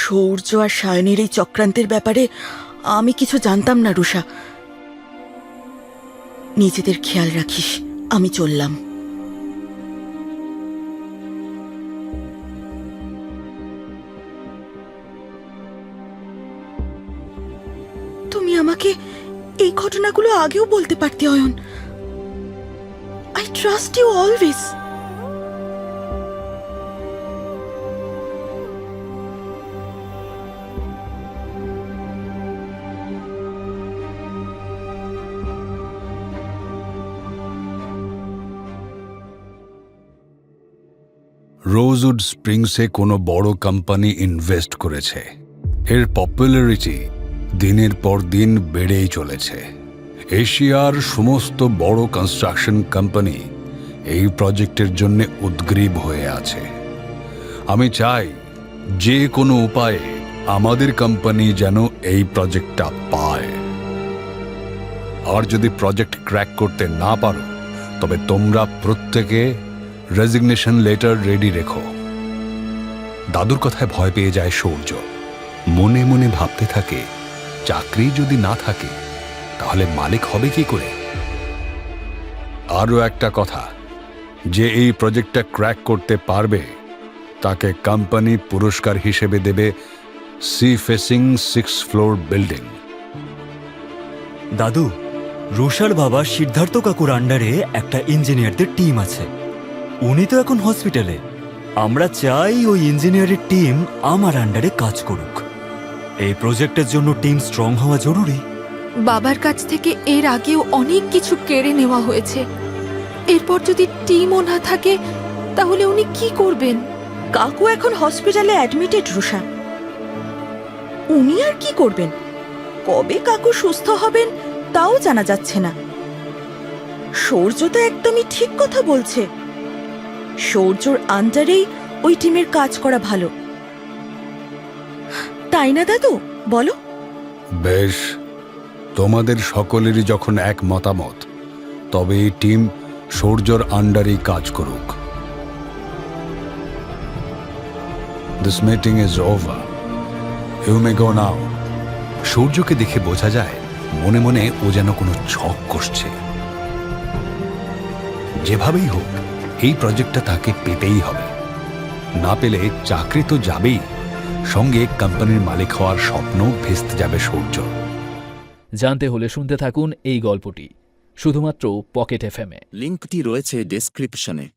সৌর্য আর সায়নের এই চক্রান্তের ব্যাপারে আমি কিছু জানতাম না রুষা নিজেদের খেয়াল রাখিস, আমি চললাম। তুমি আমাকে এই ঘটনাগুলো আগেও বলতে পারতে, Ayan. I trust you always Rosewood স্প্রিংসে কোনো বড় কোম্পানি ইনভেস্ট করেছে। এর পপুলারিটি দিনের পর দিন বেড়েই চলেছে। এশিয়ার সমস্ত বড় কনস্ট্রাকশন কোম্পানি এই প্রজেক্টের জন্য উদ্গ্রীব হয়ে আছে। আমি চাই যে কোনো উপায়ে আমাদের কোম্পানি যেন এই প্রজেক্টটা পায়। আর যদি প্রজেক্ট ক্র্যাক করতে না পারো, তবে তোমরা প্রত্যেকে রেজিগনেশন লেটার রেডি রেখো। দাদুর কথায় ভয় পেয়ে যায় সৌর্য। মনে মনে ভাবতে থাকে, চাকরি যদি না থাকে, তাহলে মালিক হবে কি করে? আরও একটা কথা, যে এই প্রজেক্টটা ক্র্যাক করতে পারবে, তাকে কোম্পানি পুরস্কার হিসেবে দেবে sea facing six floor building দাদু রুষার বাবা সিদ্ধার্থ কাকুর আন্ডারে একটা ইঞ্জিনিয়ারদের টিম আছে। উনি তো এখন হসপিটালে আমরা চাই ওই ইঞ্জিনিয়ারের টিম আমার আন্ডারে কাজ করুক। এই প্রজেক্টের জন্য টিম স্ট্রং হওয়া জরুরি। বাবার কাছ থেকে এর আগেও অনেক কিছু কেড়ে নেওয়া হয়েছে। এরপর যদি টিমও না থাকে তাহলে উনি কি করবেন? কাকু এখন হসপিটালে অ্যাডমিটেড রুষা উনি আর কি করবেন? কবে কাকু সুস্থ হবেন তাও জানা যাচ্ছে না। সৌর্য তো একদমই ঠিক কথা বলছে। সৌর্যর আন্ডারেই ওই টিমের কাজ করা ভালো। তাই না, দাদু? বলো। বেশ, তোমাদের সকলেরই যখন এক মতামত, তবে এই টিম সৌর্যর আন্ডারেই কাজ করুক। This meeting is over you may go now সূর্যকে দেখে বোঝা যায়, মনে মনে ও যেন কোনো ছক কষছে যেভাবেই হোক এই প্রজেক্টটা তাকে পেতেই হবে। না পেলে চাকরি তো যাবেই। সঙ্গে কোম্পানির মালিক হওয়ার স্বপ্ন ভেস্তে যাবে সূর্য। জানতে হলে শুনতে থাকুন এই গল্পটি শুধুমাত্র পকেট এফএমে লিঙ্কটি রয়েছে ডেসক্রিপশনে।